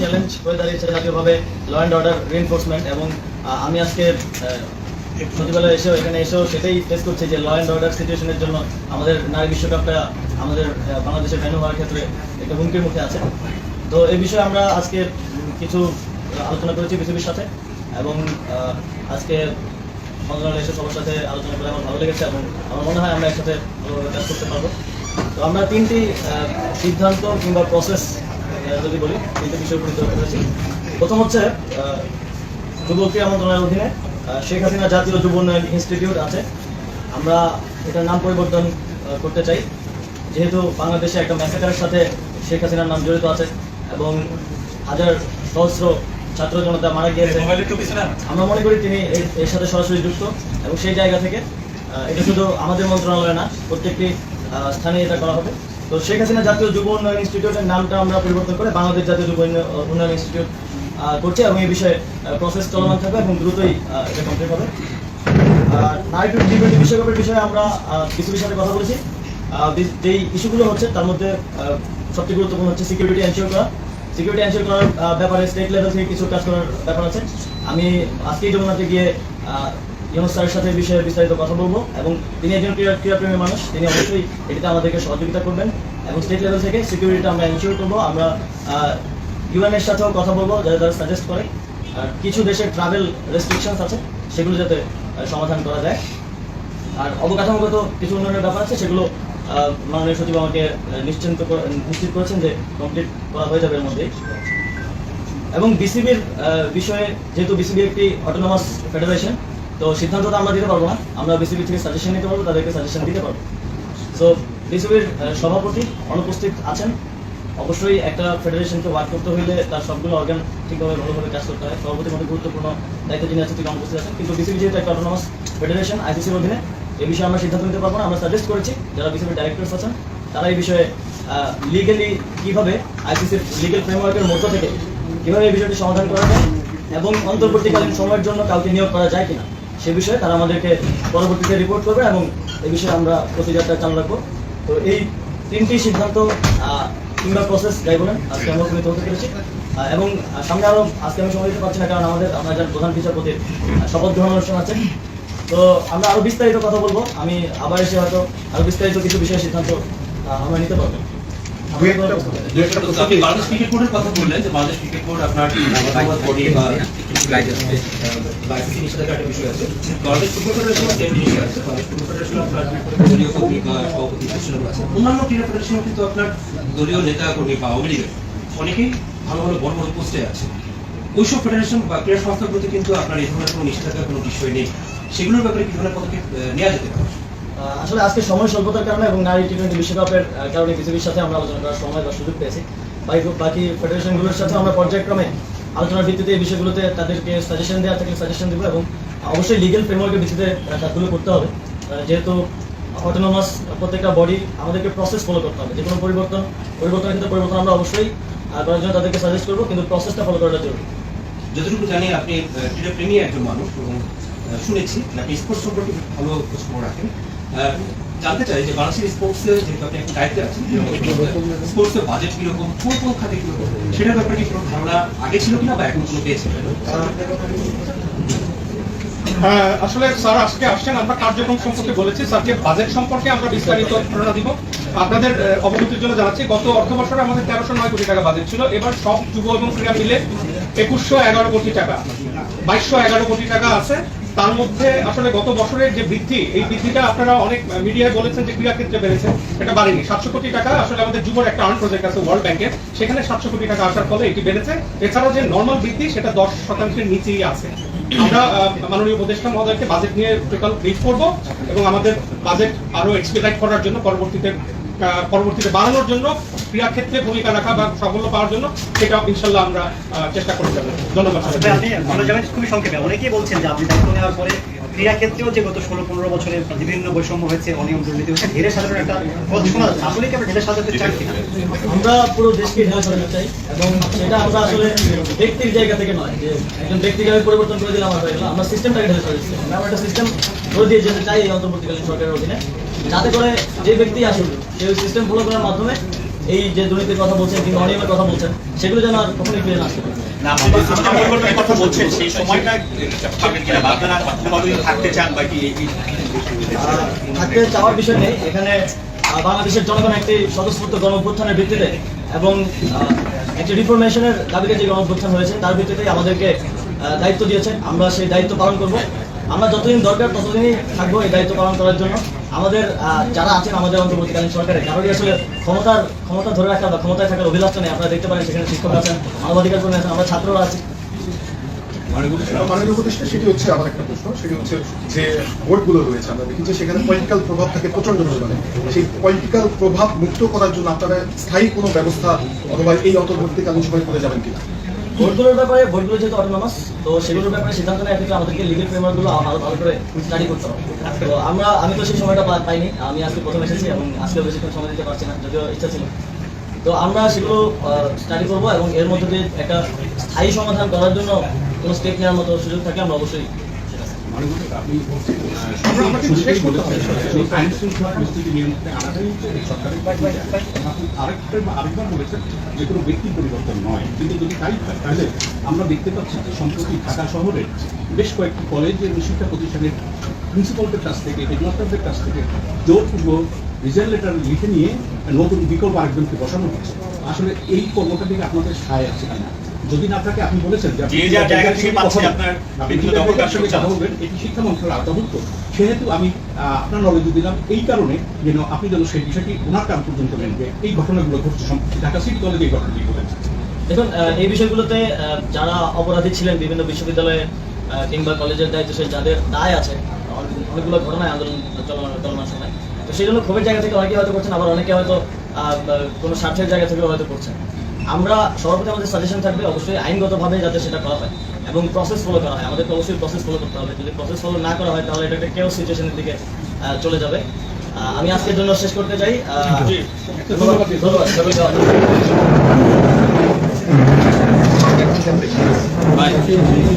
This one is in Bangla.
চ্যালেঞ্জ হয়ে দাঁড়িয়েছে জাতীয়ভাবে ল অ্যান্ড অর্ডার রিএনফোর্সমেন্ট এবং আমি আজকে সচিবালয়ে এসেও, এখানে এসেও সেটাই ফেস করছি যে ল অ্যান্ড অর্ডার সিচুয়েশনের জন্য আমাদের নারী বিশ্বকাপটা আমাদের বাংলাদেশের ভেন্যু হওয়ার ক্ষেত্রে একটা হুমকির মুখে আছে। তো এই বিষয়ে আমরা আজকে কিছু আলোচনা করেছি বিসিবির সাথে এবং আজকে মন্ত্রণালয়ে এসে সবার সাথে আলোচনা করে আমার ভালো লেগেছে এবং আমার মনে হয় আমরা একসাথে ভালোভাবে কাজ করতে পারব। তো আমরা তিনটি সিদ্ধান্ত কিংবা প্রসেস যদি বলি তিনটি বিষয় করেছি প্রথম হচ্ছে যুব ক্রীড়া মন্ত্রণালয়ের অধীনে শেখ হাসিনা জাতীয় যুব উন্নয়ন ইনস্টিটিউট আছে। আমরা এটার নাম পরিবর্তন করতে চাই। যেহেতু বাংলাদেশে একটা ম্যাসেকারের সাথে শেখ হাসিনার নাম জড়িত আছে এবং হাজার সহস্র ছাত্র জনতা মারা গিয়েছে। আমরা মনে করি তিনি এর- সাথে সরাসরি যুক্ত এবং সেই জায়গা থেকে এটা শুধু আমাদের মন্ত্রণালয় না প্রত্যেকটি স্থানে এটা করা হবে। তো শেখ হাসিনা জাতীয় যুব উন্নয়ন ইনস্টিটিউটের নামটা আমরা পরিবর্তন করে বাংলাদেশ জাতীয় যুব উন্নয়ন- ইনস্টিটিউট করছি এবং এই বিষয়ে প্রসেস চলমান থাকবে এবং দ্রুতই এটা কমপ্লিট হবে। আর টি টোয়েন্টি বিশ্বকাপের বিষয়ে আমরা বিসিবির সাথে কথা বলেছি। যেই ইস্যুগুলো হচ্ছে তার মধ্যে সবচেয়ে গুরুত্বপূর্ণ হচ্ছে সিকিউরিটি এনশিওর করা। সিকিউরিটি এনশিওর করার ব্যাপারে স্টেট লেভেল থেকে কিছু কাজ করার ব্যাপার আছে। আমি আজকেই যমুনাতে গিয়ে ইউনুস স্যারের সাথে বিষয়ে বিস্তারিত কথা বলব। এবং তিনি একজন ক্রীড়া, ক্রীড়াপ্রেমী মানুষ, তিনি অবশ্যই এটিতে আমাদেরকে সহযোগিতা করবেন। এবং স্টেট লেভেল থেকে সিকিউরিটিটা আমরা এনশিওর করব। আমরা ইউএনের সাথেও কথা বলব যাতে তারা সাজেস্ট করে। কিছু দেশের ট্রাভেল রেস্ট্রিকশনস আছে, সেগুলো যাতে সমাধান করা যায়। আর অবকাঠামোগত কিছু উন্নয়নের ব্যাপার আছে, সেগুলো মাননীয় সচিব আমাকে নিশ্চিন্ত নিশ্চিত করেছেন যে কমপ্লিট করা হয়ে যাবে এর মধ্যেই। এবং বিসিবির বিষয়ে, যেহেতু বিসিবি একটি অটোনোমাস ফেডারেশন তো সিদ্ধান্তটা আমরা দিতে পারব না। আমরা বিসিবি থেকে সাজেশন নিতে পারব, তাদেরকে সাজেশন দিতে পারব। সো বিসিবির সভাপতি অনুপস্থিত আছেন। অবশ্যই একটা ফেডারেশনকে ওয়ার্ক করতে হইলে তার সবগুলো অর্গান ঠিকভাবে, ভালোভাবে কাজ করতে হয়। সভাপতির মধ্যে গুরুত্বপূর্ণ দায়িত্ব যিনি আছেন, তিনি অনুপস্থিত আছেন। কিন্তু বিসিবি যেহেতু একটা অটোনোমাস ফেডারেশন আইসিসির অধীনে এই বিষয়ে আমরা সিদ্ধান্ত নিতে পারব না। আমরা সাজেস্ট করেছি, যারা বিসিবির ডাইরেক্টরস আছেন, তারা এই বিষয়ে লিগেলি কীভাবে আইসিসির লিগেল ফ্রেমওয়ার্কের মধ্য থেকে কীভাবে এই বিষয়টি সমাধান করা যায় এবং অন্তর্বর্তীকালীন সময়ের জন্য কাউকে নিয়োগ করা যায় কিনা। সে বিষয়ে তারা আমাদেরকে পরবর্তীতে রিপোর্ট করবে এবং এই বিষয়ে আমরা প্রসিজারটা চালু রাখব। তো এই তিনটি সিদ্ধান্ত কিংবা প্রসেস যাই বলেন আজকে আমরা উপনীত হতে পেরেছি। এবং সামনে আরও আজকে আমি সময় দিতে পারছি না কারণ আমাদের আমরা যার প্রধান বিচারপতির শপথ গ্রহণ অনুষ্ঠান আছে। তো আমরা আরও বিস্তারিত কথা বলব। আমি আবার এসে হয়তো আরও বিস্তারিত কিছু বিষয়ে সিদ্ধান্ত আমরা নিতে পারব। বাংলাদেশ ক্রিকেট বোর্ডের কথা বললেন যে বাংলাদেশ ক্রিকেট বোর্ড আপনার ফেডারেশন ফেডারেশন ফেডারেশন ফেডারেশন সেগুলোর ব্যাপারে যেতে পারে? আসলে আজকে সময় স্বল্পতার কারণে এবং নারী টি টোয়েন্টি বিশ্বকাপের কারণে বিসিবির সাথে আমরা আলোচনা করার সময় বা সুযোগ পেয়েছি। বাকি বাকি ফেডারেশনগুলোর সাথে আমরা পর্যায়ক্রমে আলোচনার ভিত্তিতে এই বিষয়গুলোতে তাদেরকে সাজেশন দেওয়া থাকলে সাজেশন দেবো এবং অবশ্যই লিগেল ফ্রেমওয়ার্কের ভিত্তিতে কাজগুলো করতে হবে। যেহেতু অটোনোমাস প্রত্যেকটা বডি আমাদেরকে প্রসেস ফলো করতে হবে। যে কোনো পরিবর্তন, পরিবর্তনের ক্ষেত্রে পরিবর্তন আমরা অবশ্যই করার জন্য তাদেরকে সাজেস্ট করব, কিন্তু প্রসেসটা ফলো করাটা জরুরি। যতটুকু জানি আপনি ক্রীড়া প্রেমী একজন মানুষ এবং শুনেছি আপনি স্পোর্টস সম্পর্কে ভালো খোঁজখবর রাখেন। জানতে চাই যে বাংলাদেশের স্পোর্টসে যেহেতু আপনি দায়িত্বে আছেন স্পোর্টসের বাজেট কীরকম কোন কোন খাতে কীরকম সেটার ব্যাপারে কি কোনো ধারণা আগে ছিল কিনা বা এখন কোনো পেয়েছেন হ্যাঁ, আসলে স্যার আজকে আসছেন আমরা কার্যক্রম সম্পর্কে বলেছি। স্যারকে বাজেট সম্পর্কে আমরা বিস্তারিত ধারণা দিব। আপনাদের অবগতির জন্য জানাচ্ছি গত অর্থ বছরে আমাদের তেরোশো নয় কোটি টাকা বাজেট ছিল। এবার সব যুব এবং ক্রীড়া মিলে একুশশো এগারো কোটি টাকা বাইশশো এগারো কোটি টাকা আছে। তার মধ্যে আসলে গত বছরের যে বৃদ্ধি, এই বৃদ্ধিটা আপনারা অনেক মিডিয়ায় বলেছেন যে ক্রীড়া ক্ষেত্রে বেড়েছে এটা বাড়েনি। সাতশো কোটি টাকা আসলে আমাদের যুবর একটা আর্ন প্রজেক্ট আছে ওয়ার্ল্ড ব্যাংকের সেখানে সাতশো কোটি টাকা আসার ফলে এটি বেড়েছে। এছাড়াও যে নর্মাল বৃদ্ধি, সেটা দশ শতাংশের নিচেই আছে। আমরা মাননীয় উপদেষ্টা মহোদয়কে বাজেট নিয়ে টোটাল ব্রিফ করব এবং আমাদের বাজেট আরও এক্সপেডাইট করার জন্য পরবর্তীতে পরবর্তীতে বাড়ানোর জন্য ক্রীড়া ক্ষেত্রে ভূমিকা রাখা বা সাফল্য পাওয়ার জন্য সেটা ইনশাল্লাহ আমরা চেষ্টা করে যাব। ধন্যবাদ আমরা খুবই সংক্ষেপে অনেকেই বলছেন যে আপনি দায়িত্ব নেওয়ার পরে ক্রীড়া ক্ষেত্রেও যে গত ষোলো পনেরো বছরে বিভিন্ন বৈষম্য হয়েছে অনিয়ম দুর্নীতি হয়েছে ধীরে সাজানোর একটা পথ শোনা যাচ্ছে। আসলে কি আপনি ধীরে সাজাতে চান আমরা পুরো দেশকে ঢেলে সাজাতে চাই এবং সেটা আমরা আসলে ব্যক্তির জায়গা থেকে নয় যে একজন ব্যক্তিকে আমি পরিবর্তন করে দিলাম আমার আমরা সিস্টেমটাকে ঢেলে সাজাতে চাই। আমরা একটা সিস্টেম করে দিয়ে যেতে চাই এই অন্তর্বর্তীকালীন সরকারের অধীনে। যাতে করে যে ব্যক্তি আসুক সে সিস্টেম ফলো করার মাধ্যমে এই যে দুর্নীতির কথা বলছেন কিংবা অনিয়মের কথা বলছেন সেগুলো যেন আর কখনোই ফিরে না আসতে পারে। কথা বলছেন সেই সময়টা থাকতে চান বা কি এই- এই- আহ, থাকতে চাওয়ার বিষয় নেই। এখানে বাংলাদেশের জনগণ একটি স্বতঃস্ফূর্ত গণ অভ্যুত্থানের ভিত্তিতে এবং একটি রিফরমেশনের দাবিতে যে গণ অভ্যুত্থান হয়েছে তার ভিত্তিতেই আমাদেরকে দায়িত্ব দিয়েছেন। আমরা সেই দায়িত্ব পালন করব। আমরা যতদিন দরকার ততদিনই থাকব এই দায়িত্ব পালন করার জন্য। আমাদের যারা আছেন আমাদের অন্তর্বর্তীকালীন সরকারে কারোরই আসলে ক্ষমতার, ক্ষমতা ধরে রাখা বা ক্ষমতায় থাকার অভিলাষটা নেই? আপনারা দেখতে পারেন সেখানে শিক্ষক আছেন মানবাধিকার কর্মী আছেন, আমরা ছাত্ররা আছি। হচ্ছে আমার একটা রয়েছে, আমরা সেখানে প্রভাব থাকে প্রচণ্ড সেই প্রভাব মুক্ত করার জন্য আপনারা স্থায়ী কোনো ব্যবস্থা অথবা এই অন্তর্বর্তীকালীন সময় করে যাবেন কিনা? ভোটগুলোর ব্যাপারে ভোটগুলো যেহেতু অটোনমাস তো সেগুলোর ব্যাপারে সিদ্ধান্ত নেয় কিন্তু আমাদেরকে লিগেল ফ্রেমওয়ার্কগুলো আরও ভালো করে স্টাডি করতে হবে। তো আমরা, আমি তো সেই সময়টা পাইনি, আমি আজকে প্রথম এসেছি এবং আজকে বেশিক্ষণ সময় দিতে পারছি না, যদিও ইচ্ছা ছিল। তো আমরা সেগুলো স্টাডি করব এবং এর মধ্যে দিয়ে একটা স্থায়ী সমাধান করার জন্য কোনো স্টেপ নেওয়ার মতো সুযোগ থাকে, আমরা অবশ্যই বলেছেন যে কোনো ব্যক্তি পরিবর্তন নয় কিন্তু যদি তাই হয় তাহলে আমরা দেখতে পাচ্ছি যে সম্প্রতি ঢাকা শহরে বেশ কয়েকটি কলেজ এবং শিক্ষা প্রতিষ্ঠানের প্রিন্সিপালদের কাছ থেকে হেডমাস্টারদের কাছ থেকে জোরপূর্বক রিজাল্ট লেটার লিখে নিয়ে নতুন বিকল্প আরেকজনকে বসানো হচ্ছে আসলে এই কর্মটা থেকে আপনাদের সায় আছে কিনা যদি না থাকে আপনি বলেছেন যে আপনি জায়গা থেকে কথা আপনার বিভিন্ন যে সঙ্গে কথা বলবেন। এটি শিক্ষা মন্ত্রণালয় আওতাভুক্ত। সেহেতু আমি আপনার নলেজে দিলাম এই কারণে যেন আপনি যেন সেই বিষয়টি ওনার কান পর্যন্ত নেন যে এই ঘটনাগুলো ঘটছে ঢাকা সিটি কলেজে এই ঘটনাটি ঘটেছে। দেখুন এই বিষয়গুলোতে যারা অপরাধী ছিলেন বিভিন্ন বিশ্ববিদ্যালয়ে কিংবা কলেজের দায়িত্বশীল যাদের দায় আছে অনেক- অনেকগুলো ঘটনায় আন্দোলন চলমান চলমান সময়। তো সেই জন্য ক্ষোভের জায়গা থেকে অনেকে হয়তো করছেন আবার অনেকে হয়তো আহ, কোনো স্বার্থের জায়গা থেকে হয়তো করছেন। আমরা সর্বপ্রথম আমাদের সাজেশন থাকবে অবশ্যই আইনগতভাবে যাতে সেটা করা হয় এবং প্রসেস ফলো করা হয়। আমাদেরকে অবশ্যই প্রসেস ফলো করতে হবে। যদি প্রসেস ফলো না করা হয় তাহলে এটা একটা কেউ সিচুয়েশনের দিকে চলে যাবে। আমি আজকের জন্য শেষ করতে চাই। আহ, ধন্যবাদ.